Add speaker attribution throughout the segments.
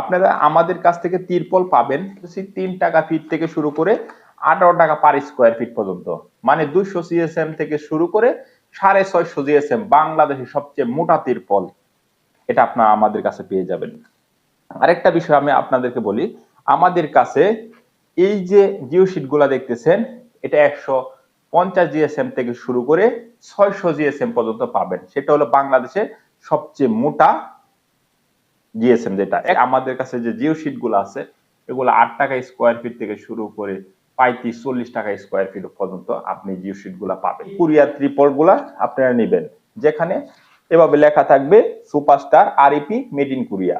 Speaker 1: আপনারা আমাদের কাছ থেকে তিরপল পাবেন তিন টাকা ফিট থেকে শুরু করে আঠারো টাকা পার স্কোয়ার ফিট পর্যন্ত। মানে দুইশো সিএসএম থেকে শুরু করে সাড়ে ছয়শো জিএসএম বাংলাদেশের সবচেয়ে মোটা তিরপল, এটা আপনারা আমাদের কাছে পেয়ে যাবেন। আরেকটা বিষয় আমি আপনাদেরকে বলি, আমাদের কাছে এই যে জিও গুলা দেখতেছেন, এটা একশো পঞ্চাশ জিএসএম থেকে শুরু করে ছয়শো জিএসএম পর্যন্ত পাবেন। সেটা হলো বাংলাদেশের সবচেয়ে মোটা জিএসএম যেটা আমাদের কাছে যে জিও শিটগুলো আছে এগুলো আট টাকা স্কোয়ার ফিট থেকে শুরু করে পঁয়ত্রিশ চল্লিশ টাকা স্কোয়ার ফিট পর্যন্ত আপনি জিও শিটগুলা পাবেন। কুরিয়ার ত্রিপলগুলা আপনারা নেবেন। যেখানে এভাবে লেখা থাকবে superstar REP made in Korea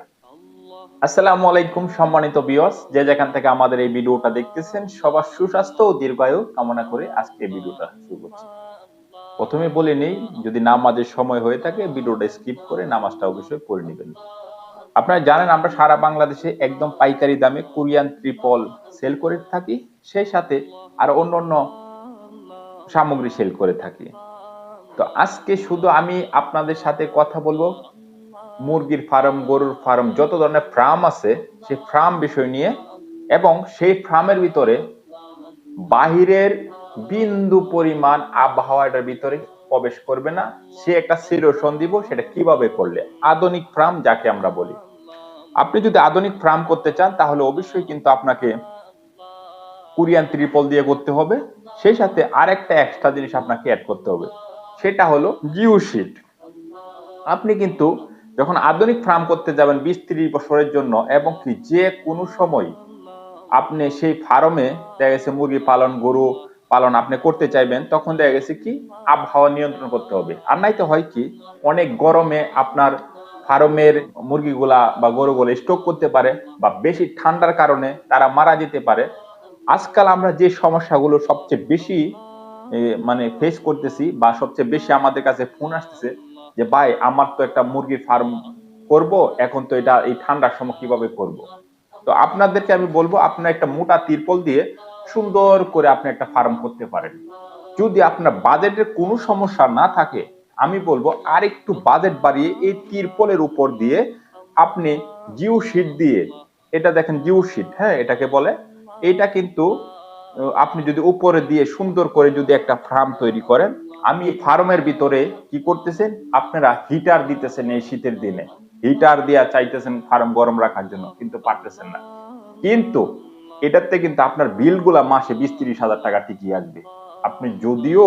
Speaker 1: আসসালামু আলাইকুম সম্মানিত বিয়স যে যেখান থেকে আমাদের এই ভিডিওটা দেখতেছেন সবার সুস্বাস্থ্য ও দীর্ঘায়ু কামনা করে আজকে এই ভিডিওটা শুরু করছি। প্রথমে বলে নেই যদি নামাজের সময় হয়ে থাকে ভিডিওটা স্কিপ করে নামাজটা অবশ্যই পড়ে নেবেন। আপনারা জানেন আমরা সারা বাংলাদেশে একদম পাইকারি দামে কোরিয়ান ত্রিপল সেল করে থাকি, সেই সাথে আর অন্য অন্য সামগ্রী সেল করে থাকি। তো আজকে শুধু আমি আপনাদের সাথে কথা বলব মুরগির ফার্ম, গরুর ফার্ম, যত ধরনের ফার্ম আছে, সেই ফার্ম বিষয় নিয়ে এবং সেই ফার্মের ভিতরে বাহিরের বিন্দু পরিমাণ আবহাওয়াটার ভিতরে প্রবেশ করবে না। সে একটা সিরোশন দিব সেটা কীভাবে করলে? আধুনিক ফার্ম যাকে আমরা বলি। আপনি যদি আধুনিক ফার্ম করতে চান, তাহলে অবশ্যই কিন্তু আপনাকে কোরিয়ান ত্রিপল দিয়ে করতে হবে। সেই সাথে আরেকটা এক্সট্রা জিনিস আপনাকে অ্যাড করতে হবে। সেটা হলো জিও শিট আপনি কিন্তু যখন আধুনিক ফার্ম করতে যাবেন বিশ ত্রিশ বছরের জন্য, এবং কি যে কোনো সময় আপনি সেই ফার্মে, দেখা গেছে মুরগি পালন গরু পালন আপনি করতে চাইবেন, তখন দেখা গেছে কি আবহাওয়া নিয়ন্ত্রণ করতে হবে। আর নাইতে হয় কি, অনেক গরমে আপনার ফার্মের মুরগিগুলা বা গরুগুলো স্টক করতে পারে বা বেশি ঠান্ডার কারণে তারা মারা যেতে পারে। আজকাল আমরা যে সমস্যাগুলো সবচেয়ে বেশি মানে ফেস করতেছি বা সবচেয়ে বেশি আমাদের কাছে ফোন আসতেছে যে, ভাই, আমার তো একটা মুরগির ফার্ম করব, এখন তো এটা এই ঠান্ডার সময় কীভাবে করব? তো আপনাদেরকে আমি বলব, আপনার একটা মোটা তিরপল দিয়ে সুন্দর করে আপনি একটা ফার্ম করতে পারেন। যদি আপনার বাজেটের কোনো সমস্যা না থাকে, আমি বলব আর একটু বাজেট বাড়িয়ে এই তিরপলের উপর দিয়ে আপনি জিও শিট দিয়ে, এটা দেখেন জিও শিট হ্যাঁ এটাকে বলে, এটা কিন্তু আপনি যদি উপরে দিয়ে সুন্দর করে যদি একটা ফার্ম তৈরি করেন, আমি ফার্মের ভিতরে কি করতেছেন? আপনারা হিটার দিতেছেন এই শীতের দিনে। হিটার দিয়া চাইতেছেন ফার্ম গরম রাখার জন্য, কিন্তু পারতেছেন না। কিন্তু এটাতে কিন্তু আপনার বিলগুলা মাসে বিশ তিরিশ হাজার টাকা ঠিকই আসবে। আপনি যদিও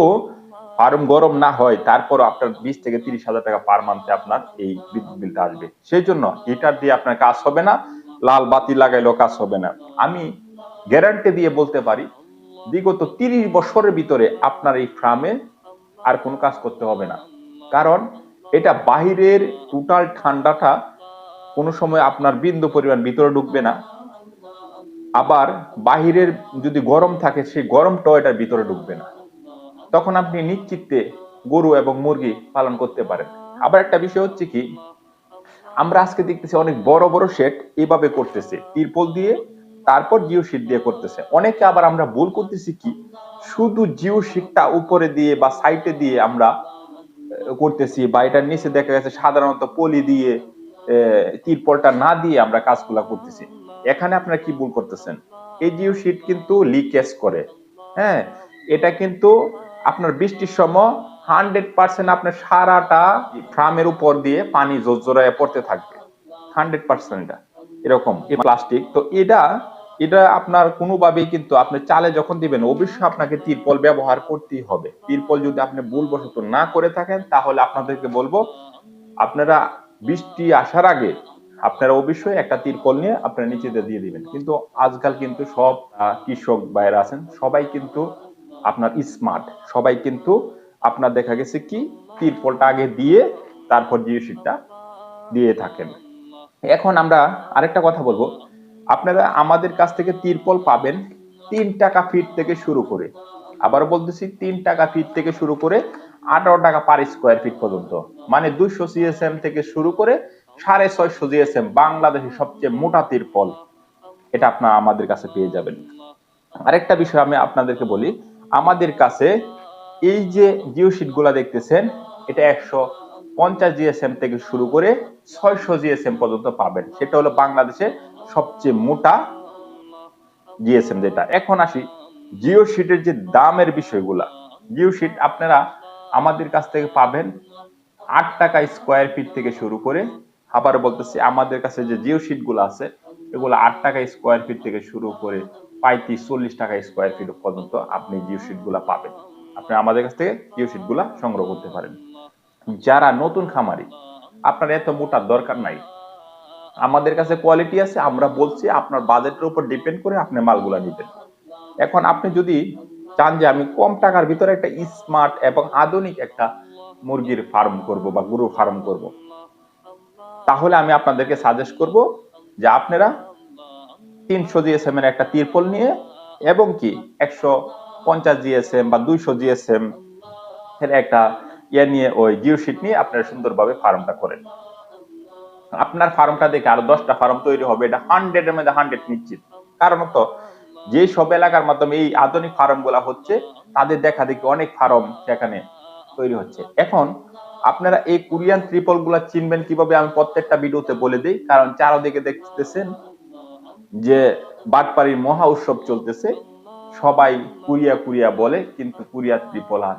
Speaker 1: ফার্ম গরম না হয় তারপর আপনার বিশ থেকে তিরিশ হাজার টাকা পার মান্থে আপনার এই বিদ্যুৎ বিলটা আসবে। সেই জন্য হিটার দিয়ে আপনার কাজ হবে না, লাল বাতি লাগাইলেও কাজ হবে না। আমি গ্যারান্টি দিয়ে বলতে পারি, বিগত তিরিশ বছরের ভিতরে আপনার এই ফার্মে আর কোনো কাজ করতে হবে না। কারণ এটা বাহিরের টোটাল ঠান্ডাটা কোনো সময় আপনার বিন্দু পরিমাণ ভিতরে ঢুকবে না। আবার বাহিরের যদি গরম থাকে, সেই গরমটাও এটার ভিতরে ঢুকবে না। তখন আপনি নিশ্চিত্তে গরু এবং মুরগি পালন করতে পারেন। আবার একটা বিষয় হচ্ছে কি, আমরা আজকে দেখতেছি অনেক বড় বড় শেড এভাবে করতেছে। তিরপল দিয়ে, তারপর জিও শিট দিয়ে করতেছে। অনেকে আবার আমরা ভুল করতেছি কি, শুধু জিও শিটটা উপরে দিয়ে বা সাইটে দিয়ে আমরা করতেছি বা এটার নিচে দেখা গেছে সাধারণত পলি দিয়ে তিরপলটা না দিয়ে আমরা কাজগুলা করতেছি। এখানে আপনারা কি ভুল করতেছেন? এই জিও শিট কিন্তু লিকেজ করে। হ্যাঁ এটা কিন্তু আপনার বৃষ্টির সময় হান্ড্রেড পার্সেন্ট আপনার সারাটা ফ্রামের উপর দিয়ে পানি জোরজোরায় পড়তে থাকবে। হান্ড্রেড পার্সেন্ট এরকম প্লাস্টিক তো এটা এটা আপনার কোনোভাবেই কিন্তু আপনি চালে যখন দিবেন, অবশ্যই আপনাকে তিরপল ব্যবহার করতেই হবে। তিরপল যদি আপনি ভুলবশত না করে থাকেন, তাহলে আপনাদেরকে বলব, আপনারা বৃষ্টি আসার আগে আপনারা অবশ্যই একটা তিরপল নিয়ে আপনারা নিচেতে দিয়ে দিবেন। কিন্তু আজকাল কিন্তু সব কৃষক বাইরে আছেন, সবাই কিন্তু আপনার স্মার্ট সবাই কিন্তু আপনার দেখা গেছে কি, তিরপলটা আগে দিয়ে তারপর জিও শিটটা দিয়ে থাকেন। এখন আমরা আরেকটা কথা বলব। আপনারা আমাদের কাছ থেকে তিরপল পাবেন তিন টাকা ফিট থেকে শুরু করে। আবার বলতেছি, তিন টাকা ফিট থেকে শুরু করে আঠারো টাকা পার স্কোয়ার ফিট পর্যন্ত। মানে দুইশো সিএসএম থেকে শুরু করে সাড়ে ছয়শো জিএসএম বাংলাদেশের সবচেয়ে মোটা তিরপল এটা আপনারা আমাদের কাছে পেয়ে যাবেন। আরেকটা বিষয় আমি আপনাদেরকে বলি, আমাদের কাছে এই যে জিও শিটগুলা দেখতেছেন, এটা একশো পঞ্চাশ জিএসএম থেকে শুরু করে ছয়শো জিএসএম পর্যন্ত পাবেন। সেটা হলো বাংলাদেশে সবচেয়ে মোটা জিএসএম যেটা। এখন আসি জিও শিটের যে দামের বিষয়গুলা। জিও শিট আপনারা আমাদের কাছ থেকে পাবেন আট টাকা স্কোয়ার ফিট থেকে শুরু করে আবার বলতেছি, আমাদের কাছে যে জিও শিটগুলো আছে, এগুলো আট টাকা স্কোয়ার ফিট থেকে শুরু করে পঁয়ত্রিশ, চল্লিশ টাকা স্কোয়ার ফিট পর্যন্ত আপনি জিও শিটগুলা পাবেন। আপনি আমাদের কাছ থেকে জিও শিটগুলা সংগ্রহ করতে পারেন। যারা নতুন খামারি, আপনার এত মোটার দরকার নাই। আমাদের কাছে কোয়ালিটি আছে, আমরা বলছি আপনার বাজেটের উপর ডিপেন্ড করে আপনি মালগুলা নেবেন। এখন আপনি যদি চান যে আমি কম টাকার ভিতরে একটা স্মার্ট এবং আধুনিক একটা মুরগির ফার্ম করব বা গরু ফার্ম করব তাহলে আমি আপনাদেরকে সাজেস্ট করব যে আপনারা তিনশো জিএসএম এর একটা তিরপল নিয়ে এবং কি একশো পঞ্চাশ জিএসএম বা দুইশো জিএসএম এর একটা ইয়ে নিয়ে ওই জিও শিট নিয়ে আপনারা সুন্দরভাবে ফার্মটা করেন। আপনার ফার্মটা দেখে আরও দশটা ফার্ম তৈরি হবে, এটা হান্ড্রেড এর মধ্যে হান্ড্রেড নিশ্চিত। কারণ তো যে সব এলাকার মাধ্যমে এই আধুনিক ফার্মগুলা হচ্ছে, তাদের দেখা দেখি অনেক ফার্ম সেখানে তৈরি হচ্ছে। এখন আপনারা এই কোরিয়ান ত্রিপলগুলা চিনবেন কীভাবে আমি প্রত্যেকটা ভিডিওতে বলে দিই, কারণ চারদিকে দেখতেছেন যে বাটপাড়ির মহা উৎসব চলতেছে। সবাই কুরিয়া কুরিয়া বলে, কিন্তু কুরিয়া ত্রিপল আর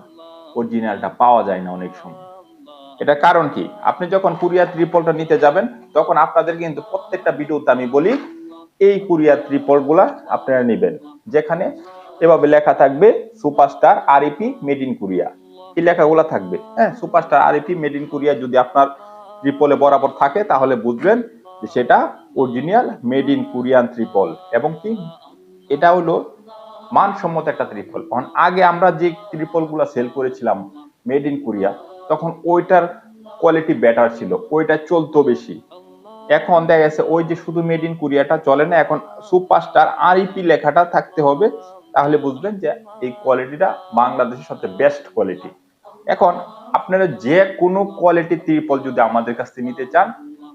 Speaker 1: অরিজিনালটা পাওয়া যায় না অনেক সময়। এটা কারণ কি? আপনি যখন কুরিয়া ত্রিপলটা নিতে যাবেন, তখন আপনাদের কিন্তু প্রত্যেকটা ভিডিওতে আমি বলি, এই কুরিয়া ত্রিপলগুলা আপনারা নেবেন। যেখানে এভাবে লেখা থাকবে, superstar REP made in Korea. এই লেখাগুলা থাকবে। হ্যাঁ superstar REP made in Korea যদি আপনার ত্রিপলে বরাবর থাকে, তাহলে বুঝবেন যে সেটা অরিজিনাল মেড ইন কোরিয়ান ত্রিপল। এবং কি? এটা হলো মানসম্মত একটা ত্রিপল। কারণ আগে আমরা যে ত্রিপলগুলা সেল করেছিলাম মেড ইন কোরিয়া, তখন ওইটার কোয়ালিটি বেটার ছিল, ওইটা চলতো বেশি। এখন দেখা গেছে ওই যে শুধু মেড ইন কোরিয়াটা চলে না, এখন সুপারস্টার আরইপি লেখাটা থাকতে হবে, তাহলে বুঝবেন যে এই কোয়ালিটিটা বাংলাদেশের সবচেয়ে বেস্ট কোয়ালিটি এখন আপনারা যে কোনো কোয়ালিটি ত্রিপল যদি আমাদের কাছ থেকে নিতে চান,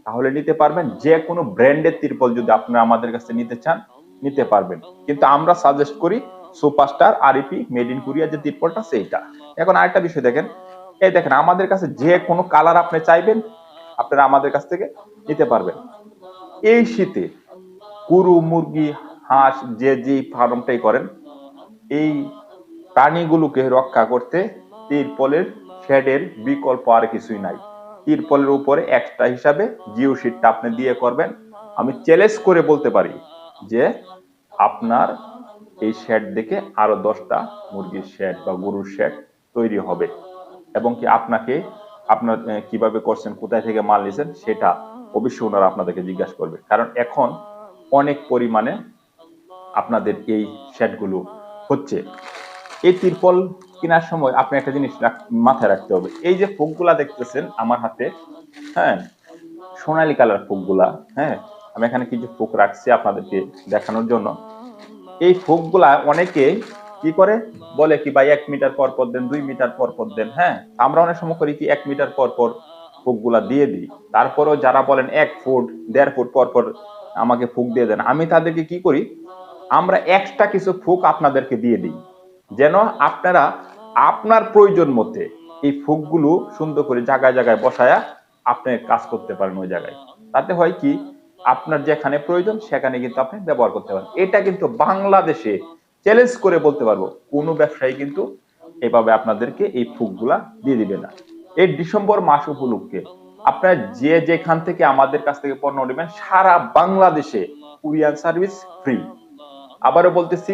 Speaker 1: তাহলে নিতে পারবেন। যে কোনো ব্র্যান্ডের ত্রিপল যদি আপনারা আমাদের কাছে নিতে চান, নিতে পারবেন। কিন্তু আমরা সাজেস্ট করি superstar REP made in Korea যে ত্রিপলটা সেইটা। এখন আরেকটা বিষয় দেখেন। এই দেখেন, আমাদের কাছে যে কোনো কালার আপনি চাইবেন, আপনারা আমাদের কাছ থেকে নিতে পারবেন। এই শীতে গরু মুরগি, হাঁস, যে যে ফার্মটাই করেন, এই প্রাণীগুলোকে রক্ষা করতে তিরপলের শেডের বিকল্প আর কিছুই নাই। তিরপলের উপরে এক্সট্রা হিসাবে জিও শিটটা আপনি দিয়ে করবেন। আমি চ্যালেঞ্জ করে বলতে পারি যে আপনার এই শেড দেখে আরও দশটা মুরগির শেড বা গরুর শেড তৈরি হবে। এবং কি আপনাকে আপনার কীভাবে করছেন, কোথায় থেকে মাল নিয়েছেন সেটা অবশ্যই ওনারা আপনাদেরকে জিজ্ঞাসা করবে। কারণ এখন অনেক পরিমাণে আপনাদের এই শেডগুলো হচ্ছে। এই তিরপল কেনার সময় আপনি একটা জিনিস মাথায় রাখতে হবে। এই যে ফুকগুলা দেখতেছেন আমার হাতে হ্যাঁ সোনালী কালার ফুকগুলা হ্যাঁ আমি এখানে কিছু ফুক রাখছি আপনাদেরকে দেখানোর জন্য। এই ফুকগুলা অনেকে কি করে? বলে কি, ভাই, এক মিটার পর পর দেন, দুই মিটার পর পর দেন। হ্যাঁ আমরা অনেক সময় করি কি, এক মিটার পর পর ফুকগুলা দিয়ে দিই। তারপরেও যারা বলেন এক ফুট, দেড় ফুট পর পর আমাকে ফুক দিয়ে দেন, আমি তাদেরকে কি করি? আমরা এক্সট্রা কিছু ফুক আপনাদেরকে দিয়ে দিই। যেন আপনারা আপনার প্রয়োজন মতে এই ফুকগুলো সুন্দর করে জায়গায় জায়গায় বসায়া আপনি কাজ করতে পারেন ওই জায়গায়। তাতে হয় কি, আপনার যেখানে প্রয়োজন সেখানে কিন্তু আপনি ব্যবহার করতে পারেন। এটা কিন্তু বাংলাদেশে চ্যালেঞ্জ করে বলতে পারব, কোনো ব্যবসায়ী কিন্তু এভাবে আপনাদেরকে এই ফুকগুলা দিয়ে দিবে না। এই ডিসেম্বর মাস উপলক্ষে আপনারা যে যেখান থেকে আমাদের কাছ থেকে পণ্য নেবেন, সারা বাংলাদেশে কুরিয়ার সার্ভিস ফ্রি। আবারও বলতেছি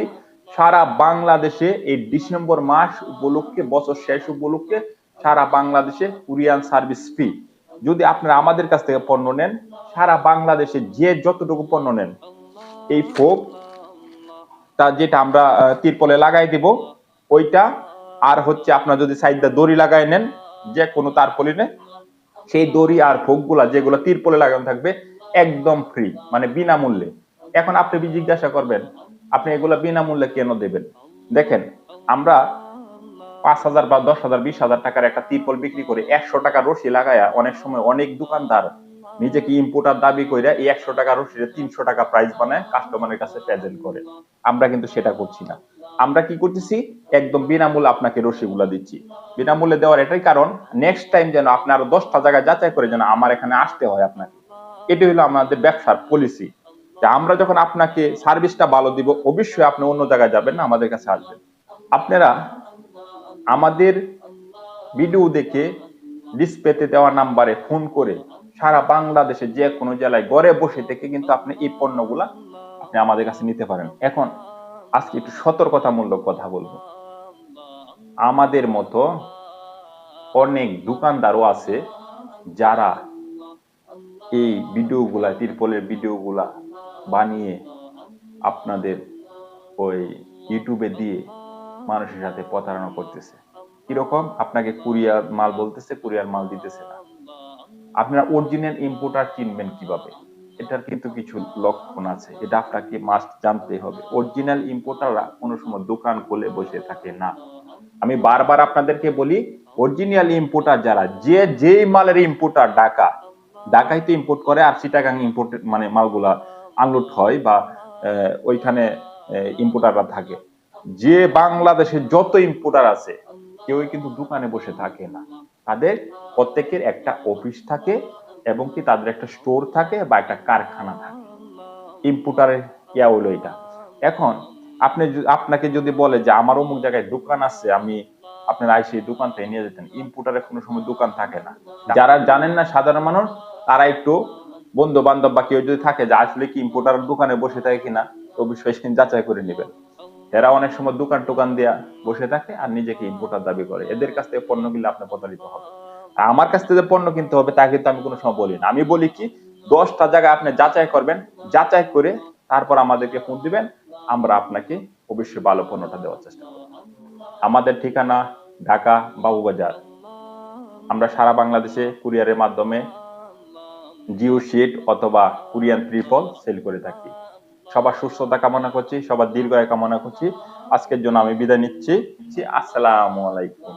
Speaker 1: সারা বাংলাদেশে এই ডিসেম্বর মাস উপলক্ষে, বছর শেষ উপলক্ষে সারা বাংলাদেশে কুরিয়ান সার্ভিস ফ্রি। যদি আপনারা আমাদের কাছ থেকে পণ্য নেন, সারা বাংলাদেশে যে যতটুকু পণ্য নেন, এই ফোক, তা যেটা আমরা তিরপলে লাগাই দিব, ওইটা, আর হচ্ছে আপনার যদি সাইডটা দড়ি লাগাই নেন, যে কোনো তারপলি নেন, সেই দড়ি আর ফোকগুলা যেগুলো তিরপলে লাগানো থাকবে, একদম ফ্রি মানে বিনামূল্যে। এখন আপনি জিজ্ঞাসা করবেন আপনি এগুলো বিনামূল্যে কেন দেবেন? দেখেন, আমরা পাঁচ হাজার বা দশ হাজার, বিশ হাজার টাকার একটা তিরপল বিক্রি করে একশো টাকা রশি লাগায়া অনেক সময় অনেক দোকানদার নিজেকে ইম্পোর্টার দাবি করে এই একশো টাকা রশিরে তিনশো টাকা প্রাইস বানায় কাস্টমারের কাছে প্রেজেন্ট করে। আমরা কিন্তু সেটা করছি না। আমরা কি করতেছি? একদম বিনামূল্যে আপনাকে রসিগুলা দিচ্ছি। বিনামূল্যে দেওয়ার এটাই কারণ নেক্সট টাইম যেন আপনি আরও দশটা জায়গায় যাচাই করে যেন আমার এখানে আসতে হয় আপনাকে। এটি হলো আমাদের ব্যবসার পলিসি যে আমরা যখন আপনাকে সার্ভিসটা ভালো দিব, অবশ্যই আপনি অন্য জায়গায় যাবেন না, আমাদের কাছে আসবেন। আপনারা আমাদের ভিডিও দেখে ডিসপ্লেতে দেওয়া নাম্বারে ফোন করে সারা বাংলাদেশে যে কোনো জেলায় ঘরে বসে থেকে কিন্তু আপনি এই পণ্যগুলা আপনি আমাদের কাছে নিতে পারেন। এখন আজকে একটু সতর্কতামূলক কথা বলব। আমাদের মতো অনেক দোকানদারও আছে যারা এই ভিডিওগুলা তিরপলের ভিডিওগুলা বানিয়ে আপনাদের ওই ইউটিউবে দিয়ে মানুষের সাথে প্রতারণা করতেছে। কীরকম? আপনাকে কুরিয়ার মাল বলতেছে, কুরিয়ার মাল দিতেছে না। আপনারা অরিজিনাল ইম্পোর্টার কিনবেন কীভাবে? এটার কিন্তু কিছু লক্ষণ আছে। এটা আপনাকে মাস্ট জানতে হবে। অরিজিনাল ইম্পোর্টাররা কোনো সময় দোকান খুলে বসে থাকে না। আমি বারবার আপনাদেরকে বলি অরিজিনাল ইম্পোর্টার যারা, যে যেই মালের ইম্পোর্টার ঢাকা, ঢাকায় তো ইম্পোর্ট করে আর চিটাগাং ইম্পোর্ট মানে মালগুলা আনলোড হয় বা ওইখানে ইম্পোর্টাররা থাকে। যে বাংলাদেশে যত ইম্পোর্টার আছে, কেউই কিন্তু দোকানে বসে থাকে না। তাদের প্রত্যেকের একটা অফিস থাকে এবং কি তাদের একটা স্টোর থাকে বা একটা কারখানা থাকে। ইম্পোর্টারের ইয়া হলো এটা। এখন আপনি আপনাকে যদি বলে যে আমার অমুক জায়গায় দোকান আছে, আমি আপনার আইসি থেকে নিয়ে যেতেন। ইম্পোর্টারের কোনো সময় দোকান থাকে না। যারা জানেন না সাধারণ মানুষ, তারা একটু বন্ধু বান্ধব বা কেউ যদি থাকে যে আসলে কি ইম্পোর্টারের দোকানে বসে থাকে কিনা অবশ্যই সেদিন যাচাই করে নেবেন। এরা অনেক সময় দোকান টোকান দেয়া বসে থাকে আর নিজেকে ইম্পোর্টার দাবি করে। এদের কাছ থেকে পণ্য কিনলে আপনি প্রতারিত হবে। আমার কাছ থেকে পণ্য কিনতে হবে তা কিন্তু আমি কোনো সময় বলি না। আমি বলি কি, দশটা জায়গায় আপনি যাচাই করবেন, যাচাই করে তারপর আমাদেরকে ফোন দিবেন, আমরা আপনাকে অবশ্যই ভালো পণ্যটা দেওয়ার চেষ্টা করব। আমাদের ঠিকানা ঢাকা বাবুবাজার। আমরা সারা বাংলাদেশে কুরিয়ারের মাধ্যমে জিও শিট অথবা কুরিয়ান ত্রিপল সেল করে থাকি। সবার সুস্থতা কামনা করছি, সবার দীর্ঘায় কামনা করছি। আজকের জন্য আমি বিদায় নিচ্ছি। আসসালামু আলাইকুম।